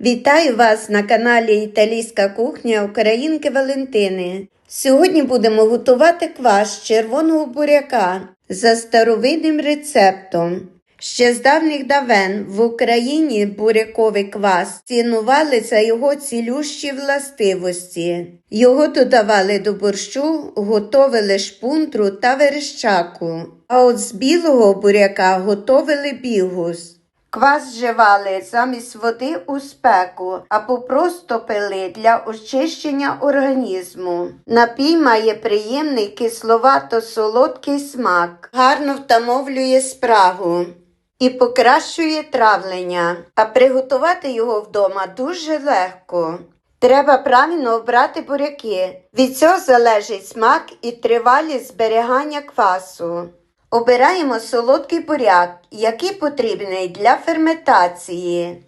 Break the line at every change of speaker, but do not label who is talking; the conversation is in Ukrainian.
Вітаю вас на каналі Італійська кухня Українки Валентини. Сьогодні будемо готувати квас червоного буряка за старовидним рецептом. Ще з давніх давен в Україні буряковий квас цінували за його цілющі властивості. Його додавали до борщу, готовили шпундру та верещаку. А от з білого буряка готовили бігус. Квас вживали замість води у спеку або просто пили для очищення організму. Напій має приємний кисловато-солодкий смак, гарно втамовлює спрагу і покращує травлення, а приготувати його вдома дуже легко. Треба правильно обрати буряки. Від цього залежить смак і тривалість зберігання квасу. Обираємо солодкий буряк, який потрібний для ферментації.